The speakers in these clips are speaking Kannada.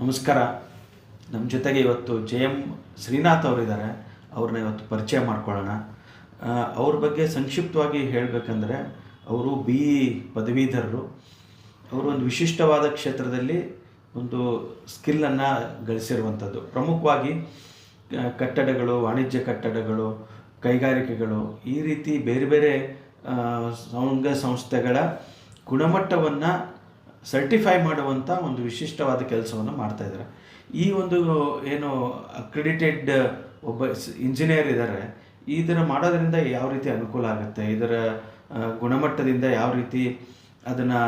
ನಮಸ್ಕಾರ. ನಮ್ಮ ಜೊತೆಗೆ ಇವತ್ತು ಜೆ ಎಂ ಶ್ರೀನಾಥ್ ಅವರಿದ್ದಾರೆ. ಅವ್ರನ್ನ ಇವತ್ತು ಪರಿಚಯ ಮಾಡ್ಕೊಳ್ಳೋಣ. ಅವ್ರ ಬಗ್ಗೆ ಸಂಕ್ಷಿಪ್ತವಾಗಿ ಹೇಳಬೇಕಂದ್ರೆ ಅವರು ಬಿ ಇ ಪದವೀಧರರು. ಅವರು ಒಂದು ವಿಶಿಷ್ಟವಾದ ಕ್ಷೇತ್ರದಲ್ಲಿ ಒಂದು ಸ್ಕಿಲ್ಲನ್ನು ಗಳಿಸಿರುವಂಥದ್ದು. ಪ್ರಮುಖವಾಗಿ ಕಟ್ಟಡಗಳು, ವಾಣಿಜ್ಯ ಕಟ್ಟಡಗಳು, ಕೈಗಾರಿಕೆಗಳು, ಈ ರೀತಿ ಬೇರೆ ಬೇರೆ ಸಂಘ ಸಂಸ್ಥೆಗಳ ಗುಣಮಟ್ಟವನ್ನು ಸರ್ಟಿಫೈ ಮಾಡುವಂಥ ಒಂದು ವಿಶಿಷ್ಟವಾದ ಕೆಲಸವನ್ನು ಮಾಡ್ತಾ ಇದ್ದಾರೆ. ಈ ಒಂದು, ಏನು ಅಕ್ರೆಡಿಟೆಡ್ ಒಬ್ಬ ಇಂಜಿನಿಯರ್ ಇದ್ದಾರೆ ಇದನ್ನು ಮಾಡೋದರಿಂದ ಯಾವ ರೀತಿ ಅನುಕೂಲ ಆಗುತ್ತೆ? ಇದರ ಗುಣಮಟ್ಟದಿಂದ ಯಾವ ರೀತಿ ಅದನ್ನು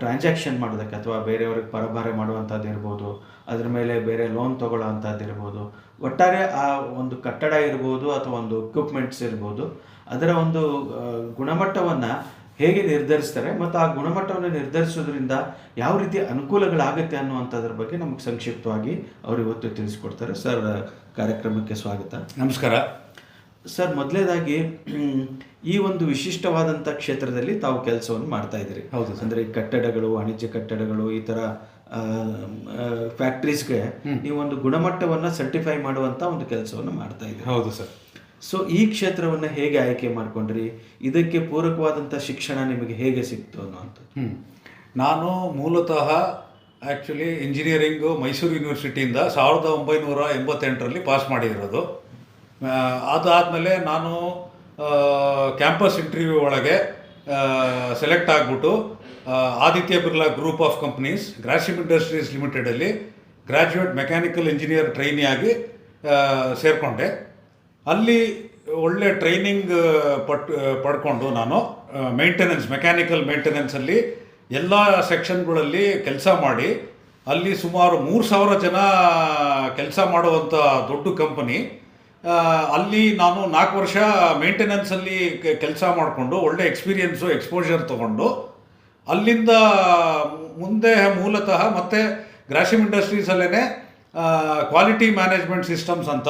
ಟ್ರಾನ್ಸಾಕ್ಷನ್ ಮಾಡೋದಕ್ಕೆ ಅಥವಾ ಬೇರೆಯವ್ರಿಗೆ ಪರಭಾರೆ ಮಾಡುವಂಥದ್ದು ಇರ್ಬೋದು, ಅದ್ರ ಮೇಲೆ ಬೇರೆ ಲೋನ್ ತೊಗೊಳ್ಳೋ ಅಂಥದ್ದು ಇರ್ಬೋದು, ಒಟ್ಟಾರೆ ಆ ಒಂದು ಕಟ್ಟಡ ಇರ್ಬೋದು ಅಥವಾ ಒಂದು ಎಕ್ವಿಪ್ಮೆಂಟ್ಸ್ ಇರ್ಬೋದು, ಅದರ ಒಂದು ಗುಣಮಟ್ಟವನ್ನು ಹೇಗೆ ನಿರ್ಧರಿಸ್ತಾರೆ ಮತ್ತು ಆ ಗುಣಮಟ್ಟವನ್ನು ನಿರ್ಧರಿಸೋದ್ರಿಂದ ಯಾವ ರೀತಿ ಅನುಕೂಲಗಳಾಗುತ್ತೆ ಅನ್ನುವಂಥದ್ರ ಬಗ್ಗೆ ನಮಗೆ ಸಂಕ್ಷಿಪ್ತವಾಗಿ ಅವರು ಇವತ್ತು ತಿಳಿಸ್ಕೊಡ್ತಾರೆ. ಸರ್ ಕಾರ್ಯಕ್ರಮಕ್ಕೆ ಸ್ವಾಗತ. ನಮಸ್ಕಾರ. ಸರ್ ಮೊದಲೇದಾಗಿ ಈ ಒಂದು ವಿಶಿಷ್ಟವಾದಂಥ ಕ್ಷೇತ್ರದಲ್ಲಿ ತಾವು ಕೆಲಸವನ್ನು ಮಾಡ್ತಾ ಇದ್ದೀರಿ. ಹೌದು ಅಂದರೆ ಈ ಕಟ್ಟಡಗಳು ವಾಣಿಜ್ಯ ಕಟ್ಟಡಗಳು ಈ ಥರ ಫ್ಯಾಕ್ಟ್ರೀಸ್ಗೆ ನೀವು ಒಂದು ಗುಣಮಟ್ಟವನ್ನು ಸರ್ಟಿಫೈ ಮಾಡುವಂಥ ಒಂದು ಕೆಲಸವನ್ನು ಮಾಡ್ತಾ ಇದ್ದೀರಿ. ಹೌದು ಸರ್. ಸೊ ಈ ಕ್ಷೇತ್ರವನ್ನು ಹೇಗೆ ಆಯ್ಕೆ ಮಾಡ್ಕೊಂಡ್ರಿ? ಇದಕ್ಕೆ ಪೂರಕವಾದಂಥ ಶಿಕ್ಷಣ ನಿಮಗೆ ಹೇಗೆ ಸಿಕ್ತು ಅನ್ನುವಂಥದ್ದು. ನಾನು ಮೂಲತಃ ಆ್ಯಕ್ಚುಲಿ ಇಂಜಿನಿಯರಿಂಗು ಮೈಸೂರು ಯೂನಿವರ್ಸಿಟಿಯಿಂದ ಸಾವಿರದ ಒಂಬೈನೂರ ಎಂಬತ್ತೆಂಟರಲ್ಲಿ ಪಾಸ್ ಮಾಡಿರೋದು. ಅದಾದಮೇಲೆ ನಾನು ಕ್ಯಾಂಪಸ್ ಇಂಟರ್ವ್ಯೂ ಒಳಗೆ ಸೆಲೆಕ್ಟ್ ಆಗಿಬಿಟ್ಟು Aditya Birla group of companies Grasim industries ಲಿಮಿಟೆಡಲ್ಲಿ graduate mechanical engineer ಟ್ರೈನಿಯಾಗಿ ಸೇರಿಕೊಂಡೆ. ಅಲ್ಲಿ ಒಳ್ಳೆ ಟ್ರೈನಿಂಗ್ ಪಟ್ ಪಡ್ಕೊಂಡು ನಾನು ಮೇಂಟೆನೆನ್ಸ್ ಮೆಕ್ಯಾನಿಕಲ್ ಮೇಂಟೆನೆನ್ಸಲ್ಲಿ ಎಲ್ಲ ಸೆಕ್ಷನ್ಗಳಲ್ಲಿ ಕೆಲಸ ಮಾಡಿ, ಅಲ್ಲಿ ಸುಮಾರು ಮೂರು ಸಾವಿರ ಜನ ಕೆಲಸ ಮಾಡುವಂಥ ದೊಡ್ಡ ಕಂಪನಿ ಅಲ್ಲಿ ನಾನು ನಾಲ್ಕು ವರ್ಷ ಮೇಂಟೆನೆನ್ಸಲ್ಲಿ ಕೆಲಸ ಮಾಡಿಕೊಂಡು, ಒಳ್ಳೆ ಎಕ್ಸ್ಪೀರಿಯೆನ್ಸು ಎಕ್ಸ್ಪೋಜರ್ ತೊಗೊಂಡು, ಅಲ್ಲಿಂದ ಮುಂದೆ ಮೂಲತಃ ಮತ್ತೆ ಗ್ರಾಸಿಮ್ ಇಂಡಸ್ಟ್ರೀಸಲ್ಲೇ ಕ್ವಾಲಿಟಿ ಮ್ಯಾನೇಜ್ಮೆಂಟ್ ಸಿಸ್ಟಮ್ಸ್ ಅಂತ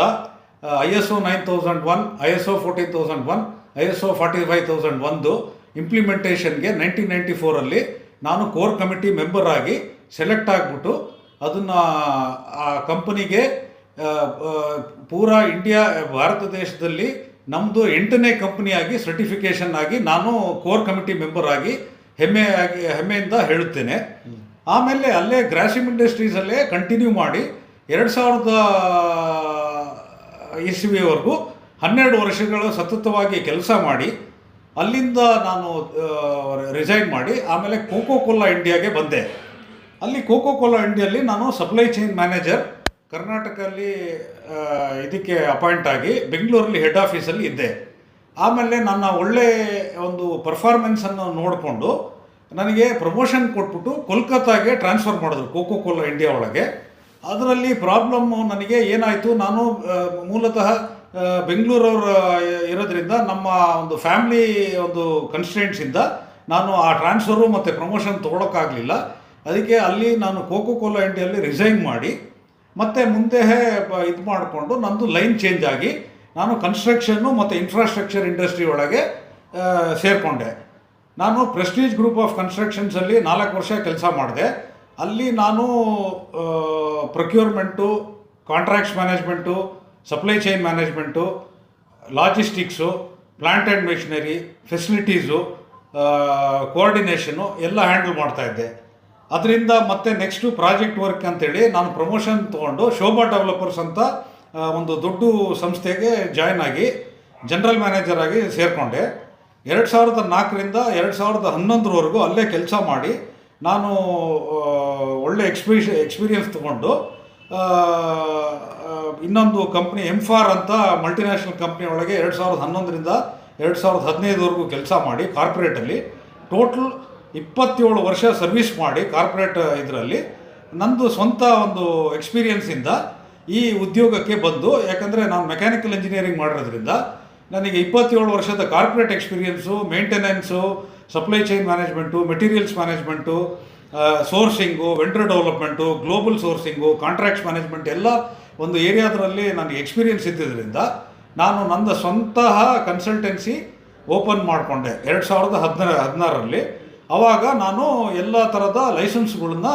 I S O nine thousand one I S O fourteen thousand one I S O forty five thousand ಒಂದು ಇಂಪ್ಲಿಮೆಂಟೇಷನ್ಗೆ ನೈನ್ಟೀನ್ ನೈಂಟಿ ಫೋರಲ್ಲಿ ನಾನು ಕೋರ್ ಕಮಿಟಿ ಮೆಂಬರ್ ಆಗಿ ಸೆಲೆಕ್ಟ್ ಆಗಿಬಿಟ್ಟು ಅದನ್ನು ಆ ಕಂಪನಿಗೆ ಪೂರಾ ಇಂಡಿಯಾ ಭಾರತ ದೇಶದಲ್ಲಿ ನಮ್ಮದು ಎಂಟನೇ ಕಂಪ್ನಿಯಾಗಿ ಸರ್ಟಿಫಿಕೇಷನ್ ಆಗಿ ನಾನು ಕೋರ್ ಕಮಿಟಿ ಮೆಂಬರ್ ಆಗಿ ಹೆಮ್ಮೆ ಆಗಿ ಹೆಮ್ಮೆಯಿಂದ ಹೇಳುತ್ತೇನೆ. ಆಮೇಲೆ ಅಲ್ಲೇ ಗ್ರಾಸಿಮ್ ಇಂಡಸ್ಟ್ರೀಸಲ್ಲೇ ಕಂಟಿನ್ಯೂ ಮಾಡಿ ಎರಡು ಸಾವಿರದ ಇಸ್ವಿಯವರೆಗೂ ಹನ್ನೆರಡು ವರ್ಷಗಳು ಸತತವಾಗಿ ಕೆಲಸ ಮಾಡಿ, ಅಲ್ಲಿಂದ ನಾನು ರಿಸೈನ್ ಮಾಡಿ, ಆಮೇಲೆ ಕೋಕೋ ಕೋಲಾ ಇಂಡಿಯಾಗೆ ಬಂದೆ. ಅಲ್ಲಿ ಕೋಕೋ ಕೋಲಾ ಇಂಡಿಯಲ್ಲಿ ನಾನು ಸಪ್ಲೈ ಚೈನ್ ಮ್ಯಾನೇಜರ್, ಕರ್ನಾಟಕದಲ್ಲಿ ಇದಕ್ಕೆ ಅಪಾಯಿಂಟ್ ಆಗಿ ಬೆಂಗಳೂರಲ್ಲಿ ಹೆಡ್ ಆಫೀಸಲ್ಲಿ ಇದ್ದೆ. ಆಮೇಲೆ ನನ್ನ ಒಳ್ಳೆ ಒಂದು ಪರ್ಫಾರ್ಮೆನ್ಸನ್ನು ನೋಡಿಕೊಂಡು, ನನಗೆ ಪ್ರಮೋಷನ್ ಕೊಟ್ಬಿಟ್ಟು ಕೋಲ್ಕತ್ತಾಗೆ ಟ್ರಾನ್ಸ್ಫರ್ ಮಾಡಿದ್ರು ಕೋಕೋ ಕೋಲಾ ಇಂಡಿಯಾ ಒಳಗೆ. ಅದರಲ್ಲಿ ಪ್ರಾಬ್ಲಮ್ಮು ನನಗೆ ಏನಾಯಿತು, ನಾನು ಮೂಲತಃ ಬೆಂಗಳೂರವ್ರು ಇರೋದ್ರಿಂದ ನಮ್ಮ ಒಂದು ಫ್ಯಾಮ್ಲಿ ಒಂದು ಕನ್ಸ್ಟೆಂಟ್ಸಿಂದ ನಾನು ಆ ಟ್ರಾನ್ಸ್ಫರು ಮತ್ತು ಪ್ರಮೋಷನ್ ತೊಗೊಳಕ್ಕಾಗಲಿಲ್ಲ. ಅದಕ್ಕೆ ಅಲ್ಲಿ ನಾನು ಕೋಕೋ ಕೋಲಾ ಇಂಡಿಯಲ್ಲಿ ರಿಸೈನ್ ಮಾಡಿ, ಮತ್ತೆ ಮುಂದೆ ಇದು ಮಾಡಿಕೊಂಡು ನಂದು ಲೈನ್ ಚೇಂಜ್ ಆಗಿ ನಾನು ಕನ್ಸ್ಟ್ರಕ್ಷನ್ನು ಮತ್ತು ಇನ್ಫ್ರಾಸ್ಟ್ರಕ್ಚರ್ ಇಂಡಸ್ಟ್ರಿ ಒಳಗೆ ಸೇರಿಕೊಂಡೆ. ನಾನು ಪ್ರೆಸ್ಟೀಜ್ ಗ್ರೂಪ್ ಆಫ್ ಕನ್ಸ್ಟ್ರಕ್ಷನ್ಸಲ್ಲಿ ನಾಲ್ಕು ವರ್ಷ ಕೆಲಸ ಮಾಡಿದೆ. ಅಲ್ಲಿ ನಾನು procurement contracts management supply chain management logistics plant and machinery facilities coordination ಎಲ್ಲ ಹ್ಯಾಂಡಲ್ ಮಾಡ್ತಾ ಇದ್ದೆ. ಅದರಿಂದ ಮತ್ತೆ ನೆಕ್ಸ್ಟು ಪ್ರಾಜೆಕ್ಟ್ ವರ್ಕ್ ಅಂತೇಳಿ ನಾನು ಪ್ರಮೋಷನ್ ತೊಗೊಂಡು ಶೋಭಾ ಡೆವಲಪರ್ಸ್ ಅಂತ ಒಂದು ದೊಡ್ಡ ಸಂಸ್ಥೆಗೆ ಜಾಯ್ನ್ ಆಗಿ ಜನರಲ್ ಮ್ಯಾನೇಜರ್ ಆಗಿ ಸೇರಿಕೊಂಡೆ. ಎರಡು ಸಾವಿರದ ನಾಲ್ಕರಿಂದ ಎರಡು ಸಾವಿರದ ಹನ್ನೊಂದರವರೆಗೂ ಅಲ್ಲೇ ಕೆಲಸ ಮಾಡಿ ನಾನು ಒಳ್ಳೆ ಎಕ್ಸ್ಪೀರಿ ಎಕ್ಸ್ಪೀರಿಯನ್ಸ್ ತೊಗೊಂಡು ಇನ್ನೊಂದು ಕಂಪ್ನಿ ಎಂಫಾರ್ ಅಂತ ಮಲ್ಟಿನ್ಯಾಷನಲ್ ಕಂಪ್ನಿ ಒಳಗೆ ಎರಡು ಸಾವಿರದ ಹನ್ನೊಂದರಿಂದ ಎರಡು ಸಾವಿರದ ಹದಿನೈದುವರೆಗೂ ಕೆಲಸ ಮಾಡಿ ಕಾರ್ಪೊರೇಟಲ್ಲಿ ಟೋಟಲ್ ಇಪ್ಪತ್ತೇಳು ವರ್ಷ ಸರ್ವಿಸ್ ಮಾಡಿ ಕಾರ್ಪೊರೇಟ್ ಇದರಲ್ಲಿ. ನಂದು ಸ್ವಂತ ಒಂದು ಎಕ್ಸ್ಪೀರಿಯನ್ಸಿಂದ ಈ ಉದ್ಯೋಗಕ್ಕೆ ಬಂದು, ಯಾಕಂದರೆ ನಾನು ಮೆಕ್ಯಾನಿಕಲ್ ಇಂಜಿನಿಯರಿಂಗ್ ಮಾಡಿರೋದ್ರಿಂದ, ನನಗೆ ಇಪ್ಪತ್ತೇಳು ವರ್ಷದ corporate experience maintenance supply chain management materials management sourcing vendor development global sourcing contracts management ಎಲ್ಲ ಒಂದು ಏರಿಯಾದರಲ್ಲಿ ನನಗೆ ಎಕ್ಸ್ಪೀರಿಯನ್ಸ್ ಇದ್ದಿದ್ದರಿಂದ ನಾನು ನನ್ನ ಸ್ವಂತಹ ಕನ್ಸಲ್ಟೆನ್ಸಿ ಓಪನ್ ಮಾಡಿಕೊಂಡೆ. ಎರಡು ಸಾವಿರದ ಹದಿನ, ಹದಿನಾರರಲ್ಲಿ. ಆವಾಗ ನಾನು ಎಲ್ಲ ಥರದ ಲೈಸೆನ್ಸ್ಗಳನ್ನ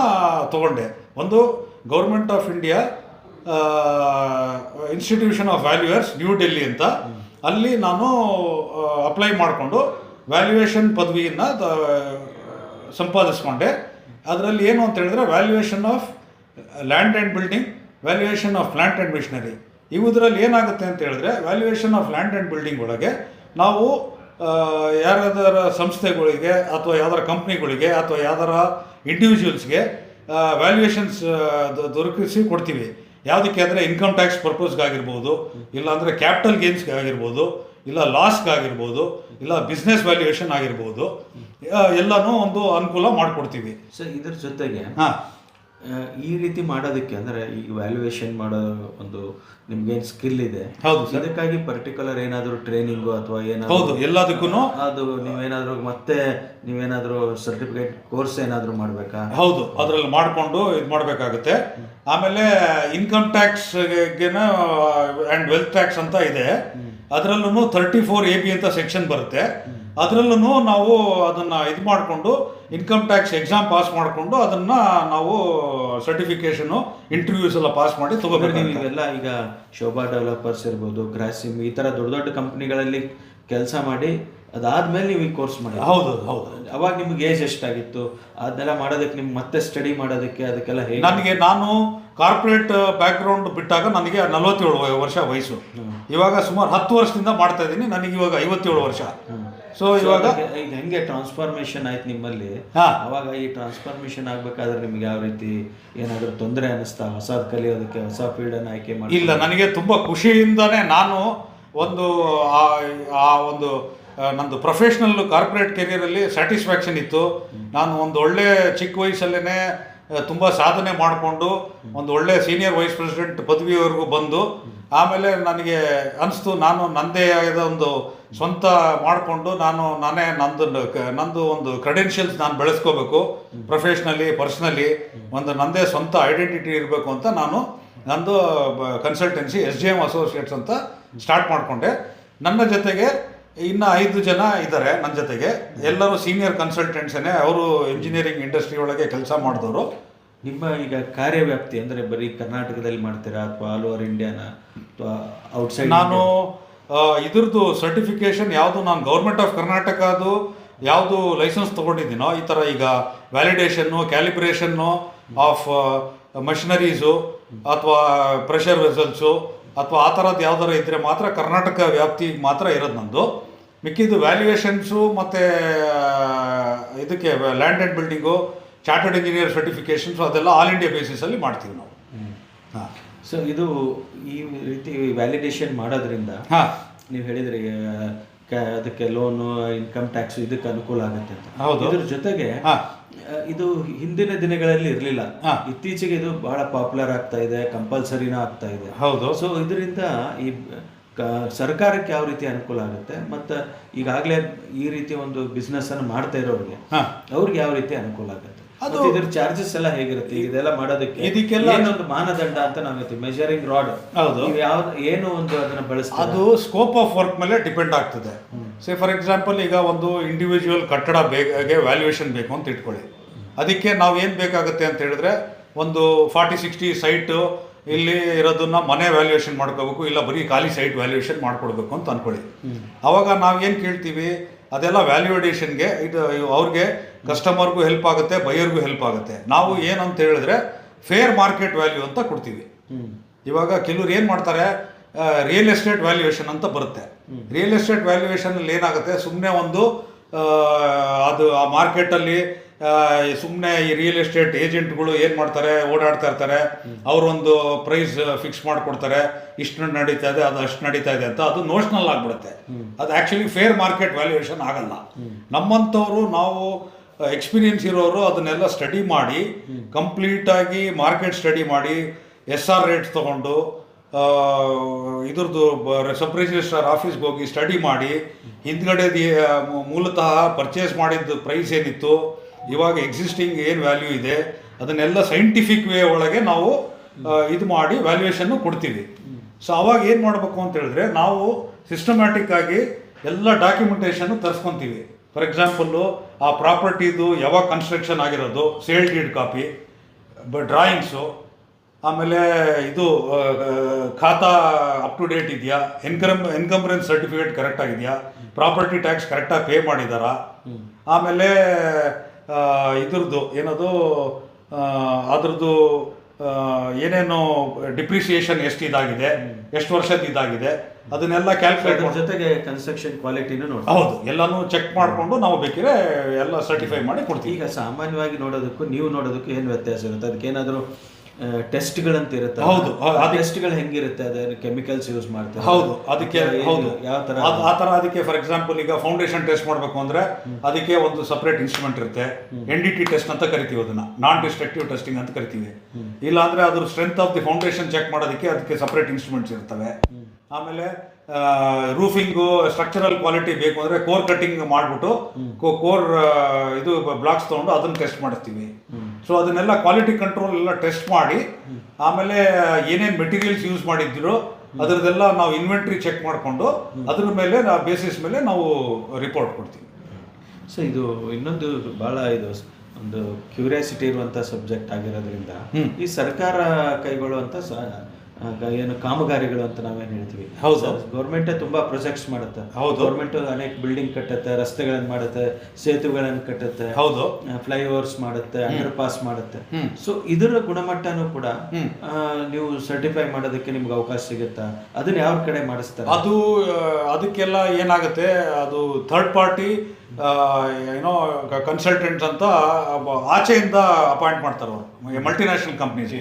ತಗೊಂಡೆ. ಒಂದು government of India institution of valuers New Delhi ಅಂತ. ಅಲ್ಲಿ ನಾನು ಅಪ್ಲೈ ಮಾಡಿಕೊಂಡು ವ್ಯಾಲ್ಯೂಯೇಷನ್ ಪದವಿಯನ್ನು ಸಂಪಾದಿಸ್ಕೊಂಡೆ. ಅದರಲ್ಲಿ ಏನು ಅಂತ ಹೇಳಿದ್ರೆ valuation of land and building valuation of plant and machinery ಇವುದರಲ್ಲಿ ಏನಾಗುತ್ತೆ ಅಂತ ಹೇಳಿದ್ರೆ valuation of land and building ಒಳಗೆ ನಾವು ಯಾರಾದರ ಸಂಸ್ಥೆಗಳಿಗೆ ಅಥವಾ ಯಾವ್ದಾರ ಕಂಪ್ನಿಗಳಿಗೆ ಅಥವಾ ಯಾವ್ದಾರ ಇಂಡಿವಿಜುವಲ್ಸ್ಗೆ ವ್ಯಾಲ್ಯೂಯೇಷನ್ಸ್ ದೊರಕಿಸಿ ಕೊಡ್ತೀವಿ. ಯಾವುದಕ್ಕೆ ಅಂದರೆ ಇನ್ಕಮ್ ಟ್ಯಾಕ್ಸ್ ಪರ್ಪಸ್ಗಾಗಿರ್ಬೋದು ಇಲ್ಲಾಂದರೆ ಕ್ಯಾಪಿಟಲ್ ಗೇನ್ಸ್ಗೆ ಆಗಿರ್ಬೋದು ಇಲ್ಲ ಲಾಸ್ಗಾಗಿರ್ಬೋದು ಇಲ್ಲ ಬಿಸ್ನೆಸ್ ವ್ಯಾಲ್ಯೂಯೇಷನ್ ಆಗಿರ್ಬೋದು ಎಲ್ಲನೂ ಒಂದು ಅನುಕೂಲ ಮಾಡಿಕೊಡ್ತೀವಿ. ಸೊ ಇದ್ರ ಜೊತೆಗೆ ಹಾಂ. ಈ ರೀತಿ ಮಾಡೋದಕ್ಕೆ ಅಂದರೆ ಈ ವ್ಯಾಲ್ಯೂಯೇಷನ್ ಮಾಡೋ ಒಂದು ನಿಮ್ಗೇನು ಸ್ಕಿಲ್ ಇದೆ ಹೌದು ಸರ್. ಅದಕ್ಕಾಗಿ ಪರ್ಟಿಕ್ಯುಲರ್ ಏನಾದರೂ ಟ್ರೈನಿಂಗು ಅಥವಾ ಏನಾದರೂ ಹೌದು ಎಲ್ಲದಕ್ಕೂ ಅದು ನೀವೇನಾದರೂ ಮತ್ತೆ ನೀವೇನಾದರೂ ಸರ್ಟಿಫಿಕೇಟ್ ಕೋರ್ಸ್ ಏನಾದರೂ ಮಾಡಬೇಕಾ? ಹೌದು ಅದರಲ್ಲಿ ಮಾಡಿಕೊಂಡು ಇದು ಮಾಡಬೇಕಾಗುತ್ತೆ. ಆಮೇಲೆ ಇನ್ಕಮ್ ಟ್ಯಾಕ್ಸ್ಗೆನ ಆ್ಯಂಡ್ ವೆಲ್ತ್ ಟ್ಯಾಕ್ಸ್ ಅಂತ ಇದೆ. ಅದರಲ್ಲೂ ತರ್ಟಿ ಫೋರ್ ಎ ಬಿ ಅಂತ ಸೆಕ್ಷನ್ ಬರುತ್ತೆ. ಅದರಲ್ಲೂ ನಾವು ಅದನ್ನು ಇದು ಮಾಡಿಕೊಂಡು ಇನ್ಕಮ್ ಟ್ಯಾಕ್ಸ್ ಎಕ್ಸಾಮ್ ಪಾಸ್ ಮಾಡಿಕೊಂಡು ಅದನ್ನು ನಾವು ಸರ್ಟಿಫಿಕೇಷನು ಇಂಟರ್ವ್ಯೂಸ್ ಎಲ್ಲ ಪಾಸ್ ಮಾಡಿ ನೀವು ತಗೋಬೇಕು ಇವೆಲ್ಲ ಈಗ ಶೋಭಾ ಡೆವಲಪರ್ಸ್ ಇರ್ಬೋದು ಗ್ರಾಸಿಮ್ ಈ ಥರ ದೊಡ್ಡ ದೊಡ್ಡ ಕಂಪ್ನಿಗಳಲ್ಲಿ ಕೆಲಸ ಮಾಡಿ ಅದಾದ್ಮೇಲೆ ನೀವು ಈ ಕೋರ್ಸ್ ಮಾಡಿ. ಹೌದು ಹೌದು. ಅವಾಗ ನಿಮ್ಗೆ ಏಜ್ ಎಷ್ಟಾಗಿತ್ತು? ಅದನ್ನೆಲ್ಲ ಮಾಡೋದಕ್ಕೆ ನಿಮ್ಗೆ ಮತ್ತೆ ಸ್ಟಡಿ ಮಾಡೋದಕ್ಕೆ ಅದಕ್ಕೆಲ್ಲ ಹೇಗೆ? ನನಗೆ ನಾನು ಕಾರ್ಪೊರೇಟ್ ಬ್ಯಾಕ್ಗ್ರೌಂಡ್ ಬಿಟ್ಟಾಗ ನನಗೆ ನಲವತ್ತೇಳು ವರ್ಷ ವಯಸ್ಸು. ಇವಾಗ ಸುಮಾರು ಹತ್ತು ವರ್ಷದಿಂದ ಮಾಡ್ತಾ ಇದ್ದೀನಿ ನನಗೆ ಇವಾಗ ಐವತ್ತೇಳು ವರ್ಷ. ಸೊ ಇವಾಗ ಈಗ ಹೆಂಗೆ ಟ್ರಾನ್ಸ್ಫಾರ್ಮೇಶನ್ ಆಯ್ತು ನಿಮ್ಮಲ್ಲಿ? ಹಾ. ಅವಾಗ ಈ ಟ್ರಾನ್ಸ್ಫಾರ್ಮೇಶನ್ ಆಗ್ಬೇಕಾದ್ರೆ ನಿಮ್ಗೆ ಯಾವ ರೀತಿ ಏನಾದರೂ ತೊಂದರೆ ಅನಿಸ್ತಾ ಹೊಸದು ಕಲಿಯೋದಕ್ಕೆ ಹೊಸ ಫೀಲ್ಡ್ ಅನ್ನು ಆಯ್ಕೆ ಮಾಡಿ ಇಲ್ಲ ನನಗೆ ತುಂಬ ಖುಷಿಯಿಂದನೇ ನಾನು ಒಂದು ಆ- ಆ ಒಂದು ನಂದು ಪ್ರೊಫೆಷ್ನಲ್ ಕಾರ್ಪೊರೇಟ್ ಕೆರಿಯರಲ್ಲಿ ಸ್ಯಾಟಿಸ್ಫ್ಯಾಕ್ಷನ್ ಇತ್ತು. ನಾನು ಒಂದು ಒಳ್ಳೆ ಚಿಕ್ಕ ವಯಸ್ಸಲ್ಲೇ ತುಂಬ ಸಾಧನೆ ಮಾಡಿಕೊಂಡು ಒಂದು ಒಳ್ಳೆ ಸೀನಿಯರ್ ವೈಸ್ ಪ್ರೆಸಿಡೆಂಟ್ ಪದವಿವರೆಗೂ ಬಂದು ಆಮೇಲೆ ನನಗೆ ಅನಿಸ್ತು, ನಾನು ನನ್ನದೇ ಆದ ಒಂದು ಸ್ವಂತ ಮಾಡಿಕೊಂಡು ನಾನು ನಾನೇ ನಂದು ನಂದು ಒಂದು ಕ್ರೆಡೆನ್ಷಿಯಲ್ಸ್ ನಾನು ಬೆಳೆಸ್ಕೋಬೇಕು ಪ್ರೊಫೆಷ್ನಲಿ ಪರ್ಸ್ನಲಿ ಒಂದು ನನ್ನದೇ ಸ್ವಂತ ಐಡೆಂಟಿಟಿ ಇರಬೇಕು ಅಂತ ನಾನು ನಂದು consultancy S G M associates ಅಂತ ಸ್ಟಾರ್ಟ್ ಮಾಡಿಕೊಂಡೆ. ನನ್ನ ಜೊತೆಗೆ ಇನ್ನು ಐದು ಜನ ಇದ್ದಾರೆ ನನ್ನ ಜೊತೆಗೆ. ಎಲ್ಲರೂ ಸೀನಿಯರ್ ಕನ್ಸಲ್ಟೆಂಟ್ಸೇ ಅವರು ಇಂಜಿನಿಯರಿಂಗ್ ಇಂಡಸ್ಟ್ರಿ ಒಳಗೆ ಕೆಲಸ ಮಾಡಿದವರು. ನಿಮ್ಮ ಈಗ ಕಾರ್ಯವ್ಯಾಪ್ತಿ ಅಂದರೆ ಬರೀ ಕರ್ನಾಟಕದಲ್ಲಿ ಮಾಡ್ತೀರಾ ಅಥವಾ ಆಲ್ ಓವರ್ ಇಂಡಿಯಾನ ಅಥವಾ ಔಟ್ಸೈಡ್ ನಾನು ಇದ್ರದ್ದು ಸರ್ಟಿಫಿಕೇಶನ್ ಯಾವುದು ನಾನು ಗೌರ್ಮೆಂಟ್ ಆಫ್ ಕರ್ನಾಟಕದು ಯಾವುದು ಲೈಸೆನ್ಸ್ ತೊಗೊಂಡಿದ್ದೀನೋ ಈ ಥರ ಈಗ ವ್ಯಾಲಿಡೇಷನ್ನು ಕ್ಯಾಲಿಬ್ರೇಷನ್ನು ಆಫ್ ಮಷಿನರೀಸು ಅಥವಾ ಪ್ರೆಷರ್ ವೆಸಲ್ಸು ಅಥವಾ ಆ ಥರದ್ದು ಯಾವ್ದಾರು ಇದ್ದರೆ ಮಾತ್ರ ಕರ್ನಾಟಕ ವ್ಯಾಪ್ತಿಗೆ ಮಾತ್ರ ಇರೋದು ನಂದು. ಮಿಕ್ಕಿದ್ದು ವ್ಯಾಲ್ಯೂಯೇಷನ್ಸು ಮತ್ತು ಇದಕ್ಕೆ land and building chartered engineer certifications ಅದೆಲ್ಲ ಆಲ್ ಇಂಡಿಯಾ ಬೇಸಿಸಲ್ಲಿ ಮಾಡ್ತೀವಿ ನಾವು. ಹಾಂ. ಸೊ ಇದು ಈ ರೀತಿ ವ್ಯಾಲಿಡೇಷನ್ ಮಾಡೋದ್ರಿಂದ ಹಾಂ. ನೀವು ಹೇಳಿದ್ರಿ ಅದಕ್ಕೆ ಲೋನು ಇನ್ಕಮ್ ಟ್ಯಾಕ್ಸ್ ಇದಕ್ಕೆ ಅನುಕೂಲ ಆಗುತ್ತೆ ಅಂತ. ಹೌದು. ಇದ್ರ ಜೊತೆಗೆ ಹಾ. ಇದು ಹಿಂದಿನ ದಿನಗಳಲ್ಲಿ ಇರಲಿಲ್ಲ. ಹಾ. ಇತ್ತೀಚೆಗೆ ಇದು ಬಹಳ ಪಾಪ್ಯುಲರ್ ಆಗ್ತಾ ಇದೆ ಕಂಪಲ್ಸರಿನೂ ಆಗ್ತಾ ಇದೆ. ಹೌದು. ಸೊ ಇದರಿಂದ ಈ ಸರ್ಕಾರಕ್ಕೆ ಯಾವ ರೀತಿ ಅನುಕೂಲ ಆಗುತ್ತೆ? ಮತ್ತು ಈಗಾಗಲೇ ಈ ರೀತಿ ಒಂದು ಬಿಸ್ನೆಸ್ ಅನ್ನು ಮಾಡ್ತಾ ಇರೋರಿಗೆ ಹಾ. ಅವ್ರಿಗೆ ಯಾವ ರೀತಿ ಅನುಕೂಲ ಆಗುತ್ತೆ? ಅದು- ಇದ್ರ ಚಾರ್ಜಸ್ ಎಲ್ಲ ಹೇಗಿರುತ್ತೆ? ಇದೆಲ್ಲ ಮಾಡೋದಕ್ಕೆ ಇದಕ್ಕೆಲ್ಲ- ಏನೊಂದು ಮಾನದಂಡ ಅಂತ ನಾವು ಹೇಳ್ತೀವಿ. ಮೆಜರಿಂಗ್ ರಾಡ್ ಹೌದು. ಯಾವ ಏನು ಒಂದು ಅದನ್ನ ಬಳಸ್ತಾರೆ? ಅದು ಸ್ಕೋಪ್ ಆಫ್ ವರ್ಕ್ ಮೇಲೆ ಡಿಪೆಂಡ್ ಆಗ್ತದೆ. ಸೇ ಫಾರ್ ಎಕ್ಸಾಂಪಲ್ ಈಗ ಒಂದು ಇಂಡಿವಿಜುವಲ್ ಕಟ್ಟಡ ಬೇಕಾಗೆ ವ್ಯಾಲ್ಯೂಯೇಷನ್ ಬೇಕು ಅಂತ ಇಟ್ಕೊಳ್ಳಿ. ಅದಕ್ಕೆ ನಾವು ಏನು ಬೇಕಾಗುತ್ತೆ ಅಂತ ಹೇಳಿದ್ರೆ ಒಂದು ಫಾರ್ಟಿ ಸಿಕ್ಸ್ಟಿ ಸೈಟು ಇಲ್ಲಿ ಇರೋದನ್ನ ಮನೆ ವ್ಯಾಲ್ಯೂಯೇಷನ್ ಮಾಡ್ಕೋಬೇಕು, ಇಲ್ಲ ಬರೀ ಖಾಲಿ ಸೈಟ್ ವ್ಯಾಲ್ಯೂಯೇಷನ್ ಮಾಡ್ಕೊಡ್ಬೇಕು ಅಂತ ಅನ್ಕೊಳ್ಳಿ. ಅವಾಗ ನಾವು ಏನು ಕೇಳ್ತೀವಿ? ಅದೆಲ್ಲ ವ್ಯಾಲ್ಯೂಡೇಷನ್ಗೆ ಇದು ಅವ್ರಿಗೆ ಕಸ್ಟಮರ್ಗೂ ಹೆಲ್ಪ್ ಆಗುತ್ತೆ ಬೈಯರ್ಗೂ ಹೆಲ್ಪ್ ಆಗುತ್ತೆ. ನಾವು ಏನಂತ ಹೇಳಿದ್ರೆ ಫೇರ್ ಮಾರ್ಕೆಟ್ ವ್ಯಾಲ್ಯೂ ಅಂತ ಕೊಡ್ತೀವಿ. ಇವಾಗ ಕೆಲವ್ರು ಏನು ಮಾಡ್ತಾರೆ? ರಿಯಲ್ ಎಸ್ಟೇಟ್ ವ್ಯಾಲ್ಯೂಯೇಷನ್ ಅಂತ ಬರುತ್ತೆ. ರಿಯಲ್ ಎಸ್ಟೇಟ್ ವ್ಯಾಲ್ಯೂಯೇಷನ್ ಅಲ್ಲಿ ಏನಾಗುತ್ತೆ? ಸುಮ್ಮನೆ ಒಂದು ಅದು ಆ ಮಾರ್ಕೆಟಲ್ಲಿ ಸುಮ್ಮನೆ ಈ ರಿಯಲ್ ಎಸ್ಟೇಟ್ ಏಜೆಂಟ್ಗಳು ಏನು ಮಾಡ್ತಾರೆ, ಓಡಾಡ್ತಾ ಇರ್ತಾರೆ, ಅವರೊಂದು ಪ್ರೈಸ್ ಫಿಕ್ಸ್ ಮಾಡಿಕೊಡ್ತಾರೆ, ಇಷ್ಟು ನಡೀತಾ ಇದೆ, ಅದು ಅಷ್ಟು ನಡೀತಾ ಇದೆ ಅಂತ ಅದು ನೋಷನಲ್ ಆಗಿಬಿಡುತ್ತೆ. ಅದು ಆ್ಯಕ್ಚುಲಿ ಫೇರ್ ಮಾರ್ಕೆಟ್ ವ್ಯಾಲ್ಯೂಯೇಷನ್ ಆಗಲ್ಲ. ನಮ್ಮಂಥವ್ರು ನಾವು ಎಕ್ಸ್ಪೀರಿಯನ್ಸ್ ಇರೋರು ಅದನ್ನೆಲ್ಲ ಸ್ಟಡಿ ಮಾಡಿ ಕಂಪ್ಲೀಟಾಗಿ ಮಾರ್ಕೆಟ್ ಸ್ಟಡಿ ಮಾಡಿ ಎಸ್ ಆರ್ ರೇಟ್ಸ್ ತೊಗೊಂಡು ಇದ್ರದ್ದು ಸಬ್ ರಿಜಿಸ್ಟ್ರಾರ್ ಆಫೀಸ್ಗೆ ಹೋಗಿ ಸ್ಟಡಿ ಮಾಡಿ ಹಿಂದ್ಗಡೆ ಮೂಲತಃ ಪರ್ಚೇಸ್ ಮಾಡಿದ್ದು ಪ್ರೈಸ್ ಏನಿತ್ತು ಇವಾಗ ಎಕ್ಸಿಸ್ಟಿಂಗ್ ಏನು ವ್ಯಾಲ್ಯೂ ಇದೆ ಅದನ್ನೆಲ್ಲ ಸೈಂಟಿಫಿಕ್ ವೇ ಒಳಗೆ ನಾವು ಇದು ಮಾಡಿ ವ್ಯಾಲ್ಯೂಯೇಷನ್ನು ಕೊಡ್ತೀವಿ. ಸೊ ಅವಾಗ ಏನು ಮಾಡಬೇಕು ಅಂತ ಹೇಳಿದ್ರೆ ನಾವು ಸಿಸ್ಟಮ್ಯಾಟಿಕ್ ಆಗಿ ಎಲ್ಲ ಡಾಕ್ಯುಮೆಂಟೇಷನ್ ತರಿಸ್ಕೊತೀವಿ. ಫಾರ್ ಎಕ್ಸಾಂಪಲ್ಲು ಆ ಪ್ರಾಪರ್ಟಿದು ಯಾವಾಗ ಕನ್ಸ್ಟ್ರಕ್ಷನ್ ಆಗಿರೋದು ಸೇಲ್ ಡೀಡ್ ಕಾಪಿ ಡ್ರಾಯಿಂಗ್ಸು ಆಮೇಲೆ ಇದು ಖಾತಾ ಅಪ್ ಟು ಡೇಟ್ ಇದೆಯಾ ಇನ್ಕಮ್ ಇನ್ಕಮ್ರೆನ್ಸ್ ಸರ್ಟಿಫಿಕೇಟ್ ಕರೆಕ್ಟ್ ಆಗಿದೆಯಾ ಪ್ರಾಪರ್ಟಿ ಟ್ಯಾಕ್ಸ್ ಕರೆಕ್ಟಾಗಿ ಪೇ ಮಾಡಿದಾರಾ ಆಮೇಲೆ ಇದ್ರದ್ದು ಏನದು? ಅದ್ರದ್ದು ಏನೇನು ಡಿಪ್ರಿಸಿಯೇಷನ್ ಎಷ್ಟು ಇದಾಗಿದೆ ಎಷ್ಟು ವರ್ಷದ ಇದಾಗಿದೆ ಅದನ್ನೆಲ್ಲ ಕ್ಯಾಲ್ಕುಲೇಟ್ ಜೊತೆಗೆ ಕನ್ಸ್ಟ್ರಕ್ಷನ್ ಕ್ವಾಲಿಟಿನೂ ನೋಡಿ ಹೌದು ಎಲ್ಲಾನು ಚೆಕ್ ಮಾಡಿಕೊಂಡು ನಾವು ಬೇಕಿದ್ರೆ ಎಲ್ಲ ಸರ್ಟಿಫೈ ಮಾಡಿ ಕೊಡ್ತೀವಿ. ಈಗ ಸಾಮಾನ್ಯವಾಗಿ ನೋಡೋದಕ್ಕೂ ನೀವು ನೋಡೋದಕ್ಕೂ ಏನು ವ್ಯತ್ಯಾಸ ಇರುತ್ತೆ? ಅದಕ್ಕೆ ಏನಾದರೂ ಟೆಸ್ಟ್ಗಳಂತ ಇರುತ್ತೆ ಹೌದು. ಆ ಟೆಸ್ಟ್ಗಳು ಹೆಂಗಿರುತ್ತೆ? ಅದೇ ಕೆಮಿಕಲ್ಸ್ ಯೂಸ್ ಮಾಡ್ತಾರೆ. ಹೌದು ಅದಕ್ಕೆ ಹೌದು. ಯಾವ ತರ? ಆ ತರ ಅದಕ್ಕೆ ಫಾರ್ ಎಕ್ಸಾಂಪಲ್ ಈಗ ಫೌಂಡೇಶನ್ ಟೆಸ್ಟ್ ಮಾಡಬೇಕು ಅಂದ್ರೆ ಅದಕ್ಕೆ ಒಂದು ಸಪರೇಟ್ ಇನ್ಸ್ಟ್ರೂಮೆಂಟ್ ಇರುತ್ತೆ. ಎನ್ ಡಿ ಟಿ ಟೆಸ್ಟ್ ಅಂತ ಕರಿತೀವಿ ಅದನ್ನ. ನಾನ್ ಡಿಸ್ಟ್ರಕ್ಟಿವ್ ಟೆಸ್ಟಿಂಗ್ ಅಂತ ಕರಿತೀವಿ. ಇಲ್ಲ ಅಂದ್ರೆ strength of the foundation check ಮಾಡೋದಕ್ಕೆ ಅದಕ್ಕೆ ಸಪರೇಟ್ ಇನ್ಸ್ಟ್ರೂಮೆಂಟ್ಸ್ ಇರ್ತವೆ ಆಮೇಲೆ ರೂಫಿಂಗು ಸ್ಟ್ರಕ್ಚರಲ್ ಕ್ವಾಲಿಟಿ ಬೇಕು ಅಂದ್ರೆ ಕೋರ್ ಕಟಿಂಗ್ ಮಾಡಿಬಿಟ್ಟು ಕೋರ್ ಇದು ಬ್ಲಾಕ್ಸ್ ತೊಗೊಂಡು ಅದನ್ನ ಟೆಸ್ಟ್ ಮಾಡಿಸ್ತೀವಿ. ಸೊ ಅದನ್ನೆಲ್ಲ ಕ್ವಾಲಿಟಿ ಕಂಟ್ರೋಲ್ ಎಲ್ಲ ಟೆಸ್ಟ್ ಮಾಡಿ ಆಮೇಲೆ ಏನೇನು ಮೆಟೀರಿಯಲ್ಸ್ ಯೂಸ್ ಮಾಡಿದ್ದೀರೋ ಅದರದೆಲ್ಲ ನಾವು ಇನ್ವೆಂಟ್ರಿ ಚೆಕ್ ಮಾಡಿಕೊಂಡು ಅದ್ರ ಮೇಲೆ ಬೇಸಿಸ್ ಮೇಲೆ ನಾವು ರಿಪೋರ್ಟ್ ಕೊಡ್ತೀವಿ. ಸೊ ಇದು ಇನ್ನೊಂದು ಭಾಳ ಇದು ಒಂದು ಕ್ಯೂರಿಯಾಸಿಟಿ ಇರುವಂಥ ಸಬ್ಜೆಕ್ಟ್ ಆಗಿರೋದ್ರಿಂದ ಈ ಸರ್ಕಾರ ಕೈಗೊಳ್ಳುವಂಥ ಏನು ಕಾಮಗಾರಿಗಳು ಅಂತ ನಾವೇನು ಹೇಳ್ತೀವಿ? ಹೌದು. ಗೌರ್ಮೆಂಟ್ ತುಂಬಾ ಪ್ರೊಜೆಕ್ಟ್ಸ್ ಮಾಡುತ್ತೆ. ಹೌದು. ಗೌರ್ಮೆಂಟ್ ಅನೇಕ ಬಿಲ್ಡಿಂಗ್ ಕಟ್ಟುತ್ತೆ ರಸ್ತೆಗಳನ್ನ ಮಾಡುತ್ತೆ ಸೇತುವೆಗಳನ್ನು ಕಟ್ಟುತ್ತೆ ಹೌದು. ಫ್ಲೈಓವರ್ಸ್ ಮಾಡುತ್ತೆ ಅಂಡರ್ ಪಾಸ್ ಮಾಡುತ್ತೆ. ಸೊ ಇದರ ಗುಣಮಟ್ಟನೂ ಕೂಡ ನೀವು ಸರ್ಟಿಫೈ ಮಾಡೋದಕ್ಕೆ ನಿಮ್ಗೆ ಅವಕಾಶ ಸಿಗುತ್ತಾ? ಅದನ್ನ ಯಾವ ಕಡೆ ಮಾಡಿಸ್ತಾರೆ? ಅದು ಅದಕ್ಕೆಲ್ಲ ಏನಾಗುತ್ತೆ? ಅದು ಥರ್ಡ್ ಪಾರ್ಟಿ ಏನೋ ಕನ್ಸಲ್ಟೆಂಟ್ಸ್ ಅಂತ ಆಚೆಯಿಂದ ಅಪಾಯಿಂಟ್ ಮಾಡ್ತಾರೆ ಅವರು. ಮಲ್ಟಿನ್ಯಾಷನಲ್ ಕಂಪ್ನೀಸ್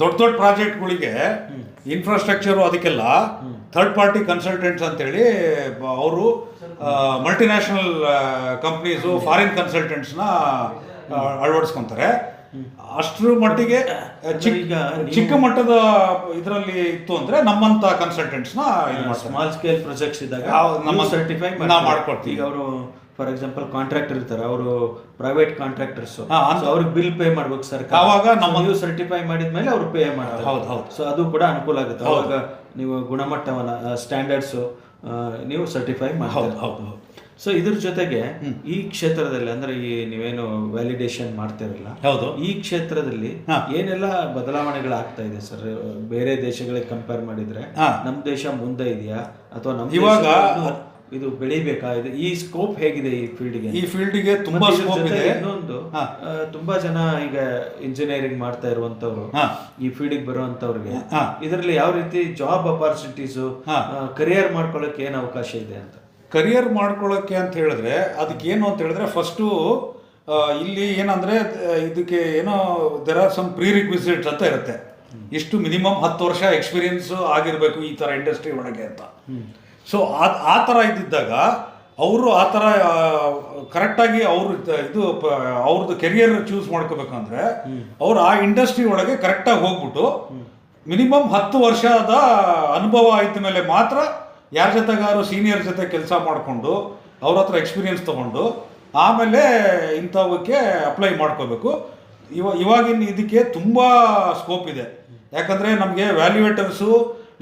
ದೊಡ್ಡ ದೊಡ್ಡ ಪ್ರಾಜೆಕ್ಟ್ಗಳಿಗೆ ಇನ್ಫ್ರಾಸ್ಟ್ರಕ್ಚರು ಅದಕ್ಕೆಲ್ಲ ಥರ್ಡ್ ಪಾರ್ಟಿ ಕನ್ಸಲ್ಟೆಂಟ್ಸ್ ಅಂತೇಳಿ ಅವರು ಮಲ್ಟಿನ್ಯಾಷನಲ್ ಕಂಪ್ನೀಸು ಫಾರಿನ್ ಕನ್ಸಲ್ಟೆಂಟ್ಸ್ನ ಅಳವಡಿಸ್ಕೊಂತಾರೆ. ಅಷ್ಟರ ಮಟ್ಟಿಗೆ ಚಿಕ್ಕ ಮಟ್ಟದ ಇದರಲ್ಲಿ ಇತ್ತು ಅಂದ್ರೆ ನಮ್ಮಂತ ಕನ್ಸಲ್ಟೆಂಟ್ಸ್ ಸ್ಮಾಲ್ ಸ್ಕೇಲ್ ಪ್ರೊಜೆಕ್ಟ್ಸ್ ಇದ್ದಾಗ ನಮ್ಮ ಸರ್ಟಿಫೈ ನಾವು ಮಾಡ್ಕೊಡ್ತೀವಿ. ಈಗ ಅವರು ಫಾರ್ ಎಕ್ಸಾಂಪಲ್ ಕಾಂಟ್ರಾಕ್ಟರ್ ಇರ್ತಾರೆ ಅವರು ಪ್ರೈವೇಟ್ ಕಾಂಟ್ರಾಕ್ಟರ್ಸ್ ಅವ್ರಿಗೆ ಬಿಲ್ ಪೇ ಮಾಡ್ಬೇಕು ಸರ್ಕಾರ. ಅವಾಗ ನಮ್ಮ- ನೀವು ಸರ್ಟಿಫೈ ಮಾಡಿದ್ಮೇಲೆ ಅವ್ರು ಪೇ ಮಾಡ್ತಾರೆ. ಹೌದು, ಹೌದು. ಸೊ ಅದು ಕೂಡ ಅನುಕೂಲ ಆಗುತ್ತೆ. ಅವಾಗ ನೀವು ಗುಣಮಟ್ಟವನ್ನ ಸ್ಟ್ಯಾಂಡರ್ಡ್ಸ್ ನೀವು ಸರ್ಟಿಫೈ ಹೌದು ಮಾಡ್ತೀರಾ. ಹೌದು ಹೌದು. ಸೊ ಇದ್ರ ಜೊತೆಗೆ ಈ ಕ್ಷೇತ್ರದಲ್ಲಿ ಅಂದ್ರೆ ಈ ನೀವೇನು ವ್ಯಾಲಿಡೇಷನ್ ಮಾಡ್ತಿರಲ್ಲ ಹೌದು. ಈ ಕ್ಷೇತ್ರದಲ್ಲಿ. ಏನೆಲ್ಲ ಬದಲಾವಣೆಗಳು ಆಗ್ತಾ ಇದೆ ಸರ್? ಬೇರೆ ದೇಶಗಳಿಗೆ ಕಂಪೇರ್ ಮಾಡಿದ್ರೆ ನಮ್ಮ ನಮ್ ದೇಶ ಮುಂದೆ ಇದೆಯಾ? ಅಥವಾ ನಮ್ಮ ಇವಾಗ ಇದು ಬೆಳಿಬೇಕಾ? ಇದು ಈ ಸ್ಕೋಪ್ ಹೇಗಿದೆ ಈ ಫೀಲ್ಡ್ಗೆ ಈ ಫೀಲ್ಡಿಗೆ ತುಂಬಾ ಸ್ಕೋಪ್ ಇದೆ. ಇನ್ನೊಂದು ತುಂಬಾ ಜನ ಈಗ ಇಂಜಿನಿಯರಿಂಗ್ ಮಾಡ್ತಾ ಇರುವಂತವ್ರು. ಈ ಫೀಲ್ಡಿಗೆ ಬರುವಂತವ್ರಿಗೆ. ಇದರಲ್ಲಿ ಯಾವ ರೀತಿ ಜಾಬ್ ಅಪಾರ್ಚುನಿಟೀಸ್. ಕರಿಯರ್ ಮಾಡ್ಕೊಳ್ಳೋಕೆ ಏನ್ ಅವಕಾಶ ಇದೆ ಅಂತ? ಕರಿಯರ್ ಮಾಡ್ಕೊಳ್ಳೋಕ್ಕೆ ಅಂತ ಹೇಳಿದ್ರೆ ಅದಕ್ಕೆ ಏನು ಅಂತ ಹೇಳಿದ್ರೆ ಫಸ್ಟು ಇಲ್ಲಿ ಏನಂದರೆ ಇದಕ್ಕೆ ಏನೋ there are some prerequisites ಅಂತ ಇರುತ್ತೆ. ಇಷ್ಟು ಮಿನಿಮಮ್ ಹತ್ತು ವರ್ಷ ಎಕ್ಸ್ಪೀರಿಯನ್ಸ್ ಆಗಿರಬೇಕು ಈ ಥರ ಇಂಡಸ್ಟ್ರಿ ಒಳಗೆ ಅಂತ. ಸೊ ಆ ಥರ ಇದ್ದಿದ್ದಾಗ ಅವರು ಆ ಥರ ಕರೆಕ್ಟಾಗಿ ಅವರು, ಇದು ಅವ್ರದ್ದು ಕೆರಿಯರ್ ಚೂಸ್ ಮಾಡ್ಕೋಬೇಕಂದ್ರೆ ಅವ್ರು ಆ ಇಂಡಸ್ಟ್ರಿ ಒಳಗೆ ಕರೆಕ್ಟಾಗಿ ಹೋಗ್ಬಿಟ್ಟು ಮಿನಿಮಮ್ ಹತ್ತು ವರ್ಷದ ಅನುಭವ ಆಯ್ತ ಮೇಲೆ ಮಾತ್ರ ಯಾರ ಜೊತೆಗಾರು ಸೀನಿಯರ್ ಜೊತೆ ಕೆಲಸ ಮಾಡಿಕೊಂಡು ಅವ್ರ ಹತ್ರ ಎಕ್ಸ್ಪೀರಿಯನ್ಸ್ ತಗೊಂಡು ಆಮೇಲೆ ಇಂಥವಕ್ಕೆ ಅಪ್ಲೈ ಮಾಡ್ಕೋಬೇಕು. ಇವ ಇವಾಗಿನ ಇದಕ್ಕೆ ತುಂಬ ಸ್ಕೋಪ್ ಇದೆ. ಯಾಕಂದರೆ ನಮಗೆ ವ್ಯಾಲ್ಯೂಯೇಟರ್ಸು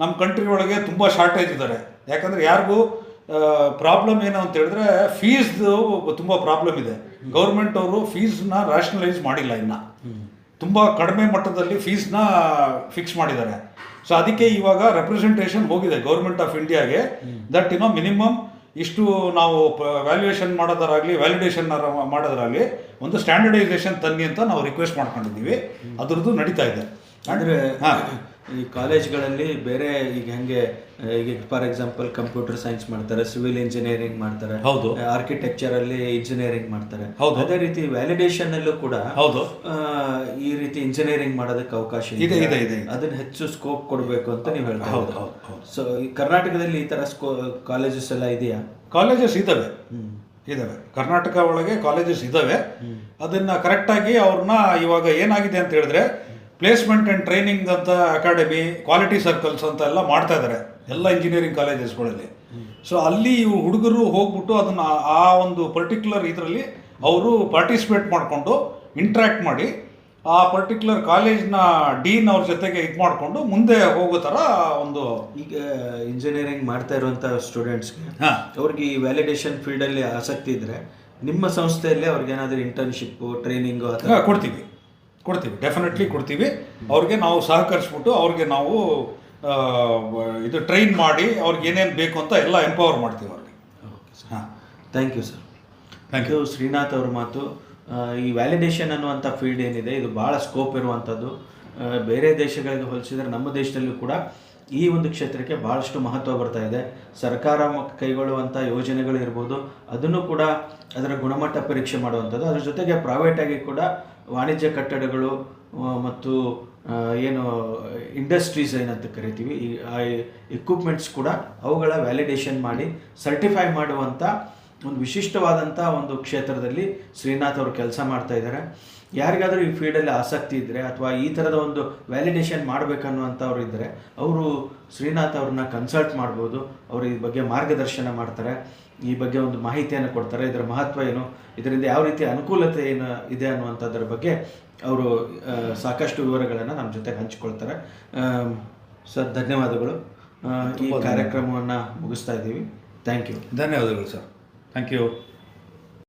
ನಮ್ಮ ಕಂಟ್ರಿ ಒಳಗೆ ತುಂಬ ಶಾರ್ಟೇಜ್ ಇದ್ದಾರೆ ಯಾಕಂದರೆ ಯಾರಿಗೂ ಪ್ರಾಬ್ಲಮ್ ಏನು ಅಂತ ಹೇಳಿದ್ರೆ ಫೀಸ್ದು ತುಂಬ ಪ್ರಾಬ್ಲಮ್ ಇದೆ. ಗೌರ್ಮೆಂಟ್ ಅವರು ಫೀಸ್ನ ರ್ಯಾಷನಲೈಸ್ ಮಾಡಿಲ್ಲ ಇನ್ನು. ತುಂಬ ಕಡಿಮೆ ಮಟ್ಟದಲ್ಲಿ ಫೀಸ್ನ ಫಿಕ್ಸ್ ಮಾಡಿದ್ದಾರೆ. ಸೊ ಅದಕ್ಕೆ ಇವಾಗ ರೆಪ್ರೆಸೆಂಟೇಷನ್ ಹೋಗಿದೆ ಗೌರ್ಮೆಂಟ್ ಆಫ್ ಇಂಡಿಯಾಗೆ ದಟ್ ಇನ್ನೋ ಮಿನಿಮಮ್ ಇಷ್ಟು ನಾವು ವ್ಯಾಲ್ಯೂಯೇಷನ್ ಮಾಡೋದರಾಗಲಿ ವ್ಯಾಲಿಡೇಷನ್ ಮಾಡೋದಾರಾಗಲಿ ಒಂದು ಸ್ಟ್ಯಾಂಡರ್ಡೈಸೇಷನ್ ತನ್ನಿ ಅಂತ ನಾವು ರಿಕ್ವೆಸ್ಟ್ ಮಾಡ್ಕೊಂಡಿದ್ದೀವಿ. ಅದರದ್ದು ನಡೀತಾ ಇದೆ. ಅಂದರೆ ಹಾ. ಈ ಕಾಲೇಜ್ಗಳಲ್ಲಿ ಬೇರೆ ಈಗ ಹೆಂಗೆ ಈಗ ಫಾರ್ ಎಕ್ಸಾಂಪಲ್ ಕಂಪ್ಯೂಟರ್ ಸೈನ್ಸ್ ಮಾಡ್ತಾರೆ ಸಿವಿಲ್ ಇಂಜಿನಿಯರಿಂಗ್ ಮಾಡ್ತಾರೆ ಹೌದು. ಆರ್ಕಿಟೆಕ್ಚರ್ ಅಲ್ಲಿ ಇಂಜಿನಿಯರಿಂಗ್ ಮಾಡ್ತಾರೆ. ಹೌದು. ಅದೇ ರೀತಿ ವ್ಯಾಲಿಡೇಷನ್ ಅಲ್ಲೂ ಕೂಡ ಹೌದು. ಈ ರೀತಿ ಇಂಜಿನಿಯರಿಂಗ್ ಮಾಡೋದಕ್ಕೆ ಅವಕಾಶ ಇದೆ, ಇದೆ, ಇದೆ. ಅದನ್ನ ಹೆಚ್ಚು ಸ್ಕೋಪ್ ಕೊಡಬೇಕು ಅಂತ ನೀವು ಹೇಳ್ತಾ ಹೌದು, ಹೌದು, ಹೌದು. ಸೊ ಈ ಕರ್ನಾಟಕದಲ್ಲಿ ಈ ತರ ಸ್ಕೋ ಕಾಲೇಜಸ್ ಎಲ್ಲ ಇದೆಯಾ? ಕಾಲೇಜಸ್ ಇದ್ದಾವೆ ಇದ್ದಾವೆ ಕರ್ನಾಟಕ ಒಳಗೆ ಕಾಲೇಜಸ್ ಇದ್ದಾವೆ ಅದನ್ನ ಕರೆಕ್ಟಾಗಿ ಅವ್ರನ್ನ ಇವಾಗ ಏನಾಗಿದೆ ಅಂತ ಹೇಳಿದ್ರೆ ಪ್ಲೇಸ್ಮೆಂಟ್ ಆ್ಯಂಡ್ ಟ್ರೈನಿಂಗ್ ಅಂತ ಅಕಾಡೆಮಿ ಕ್ವಾಲಿಟಿ ಸರ್ಕಲ್ಸ್ ಅಂತ ಎಲ್ಲ ಮಾಡ್ತಾ ಇದ್ದಾರೆ ಎಲ್ಲ ಇಂಜಿನಿಯರಿಂಗ್ ಕಾಲೇಜಸ್ಗಳಲ್ಲಿ ಸೊ ಅಲ್ಲಿ ಇವು ಹುಡುಗರು ಹೋಗ್ಬಿಟ್ಟು ಅದನ್ನು ಆ ಒಂದು ಪರ್ಟಿಕ್ಯುಲರ್ ಇದರಲ್ಲಿ ಅವರು ಪಾರ್ಟಿಸಿಪೇಟ್ ಮಾಡಿಕೊಂಡು ಇಂಟ್ರ್ಯಾಕ್ಟ್ ಮಾಡಿ ಆ ಪರ್ಟಿಕ್ಯುಲರ್ ಕಾಲೇಜ್ನ ಡೀನ್ ಅವ್ರ ಜೊತೆಗೆ ಇದು ಮಾಡಿಕೊಂಡು ಮುಂದೆ ಹೋಗೋ ಥರ ಒಂದು ಈಗ ಇಂಜಿನಿಯರಿಂಗ್ ಮಾಡ್ತಾ ಇರುವಂಥ ಸ್ಟೂಡೆಂಟ್ಸ್ಗೆ ಹಾಂ. ಅವ್ರಿಗೆ ಈ ವ್ಯಾಲಿಡೇಷನ್ ಫೀಲ್ಡಲ್ಲಿ ಆಸಕ್ತಿ ಇದ್ದರೆ ನಿಮ್ಮ ಸಂಸ್ಥೆಯಲ್ಲಿ ಅವ್ರಿಗೇನಾದರೂ ಇಂಟರ್ನ್ಶಿಪ್ಪು ಟ್ರೈನಿಂಗು ಅಥವಾ ಥರ ಕೊಡ್ತೀವಿ. ಕೊಡ್ತೀವಿ. ಡೆಫಿನೆಟ್ಲಿ ಕೊಡ್ತೀವಿ. ಅವ್ರಿಗೆ ನಾವು ಸಹಕರಿಸ್ಬಿಟ್ಟು ಅವ್ರಿಗೆ ನಾವು ಇದು ಟ್ರೈನ್ ಮಾಡಿ ಅವ್ರಿಗೆ ಏನೇನು ಬೇಕು ಅಂತ ಎಲ್ಲ ಎಂಪವರ್ ಮಾಡ್ತೀವಿ ಅವ್ರಿಗೆ. ಹಾಂ. Thank you sir thank you Srinath ಅವ್ರ ಮಾತು. ಈ ವ್ಯಾಲಿಡೇಷನ್ ಅನ್ನುವಂಥ ಫೀಲ್ಡ್ ಏನಿದೆ ಇದು ಭಾಳ ಸ್ಕೋಪ್ ಇರುವಂಥದ್ದು. ಬೇರೆ ದೇಶಗಳಿಗೆ ಹೋಲಿಸಿದರೆ ನಮ್ಮ ದೇಶದಲ್ಲೂ ಕೂಡ ಈ ಒಂದು ಕ್ಷೇತ್ರಕ್ಕೆ ಭಾಳಷ್ಟು ಮಹತ್ವ ಬರ್ತಾ ಇದೆ. ಸರ್ಕಾರ ಕೈಗೊಳ್ಳುವಂಥ ಯೋಜನೆಗಳು ಇರ್ಬೋದು ಅದನ್ನು ಕೂಡ ಅದರ ಗುಣಮಟ್ಟ ಪರೀಕ್ಷೆ ಮಾಡುವಂಥದ್ದು. ಅದ್ರ ಜೊತೆಗೆ ಪ್ರೈವೇಟಾಗಿ ಕೂಡ ವಾಣಿಜ್ಯ ಕಟ್ಟಡಗಳು ಮತ್ತು ಏನು ಇಂಡಸ್ಟ್ರೀಸ್ ಏನಂತ ಕರಿತೀವಿ, ಈ ಇಕ್ವಿಪ್ಮೆಂಟ್ಸ್ ಕೂಡ ಅವುಗಳ ವ್ಯಾಲಿಡೇಷನ್ ಮಾಡಿ ಸರ್ಟಿಫೈ ಮಾಡುವಂಥ ಒಂದು ವಿಶಿಷ್ಟವಾದಂಥ ಒಂದು ಕ್ಷೇತ್ರದಲ್ಲಿ ಶ್ರೀನಾಥ್ ಅವರು ಕೆಲಸ ಮಾಡ್ತಾ ಇದ್ದಾರೆ ಯಾರಿಗಾದರೂ ಈ ಫೀಲ್ಡಲ್ಲಿ ಆಸಕ್ತಿ ಇದ್ದರೆ ಅಥವಾ ಈ ಥರದ ಒಂದು ವ್ಯಾಲಿಡೇಷನ್ ಮಾಡಬೇಕನ್ನುವಂಥವ್ರು ಇದ್ದರೆ ಅವರು ಶ್ರೀನಾಥ್ ಅವ್ರನ್ನ ಕನ್ಸಲ್ಟ್ ಮಾಡ್ಬೋದು, ಅವರು ಈ ಬಗ್ಗೆ ಮಾರ್ಗದರ್ಶನ ಮಾಡ್ತಾರೆ. ಈ ಬಗ್ಗೆ ಒಂದು ಮಾಹಿತಿಯನ್ನು ಕೊಡ್ತಾರೆ. ಇದರ ಮಹತ್ವ ಏನು? ಇದರಿಂದ ಯಾವ ರೀತಿ ಅನುಕೂಲತೆ ಏನು ಇದೆ ಅನ್ನುವಂಥದ್ರ ಬಗ್ಗೆ ಅವರು ಸಾಕಷ್ಟು ವಿವರಗಳನ್ನು ನಮ್ಮ ಜೊತೆ ಹಂಚಿಕೊಳ್ತಾರೆ. ಸರ್ ಧನ್ಯವಾದಗಳು. ಈ ಕಾರ್ಯಕ್ರಮವನ್ನು ಮುಗಿಸ್ತಾ ಇದ್ದೀವಿ. ಥ್ಯಾಂಕ್ ಯು ಧನ್ಯವಾದಗಳು ಸರ್. Thank you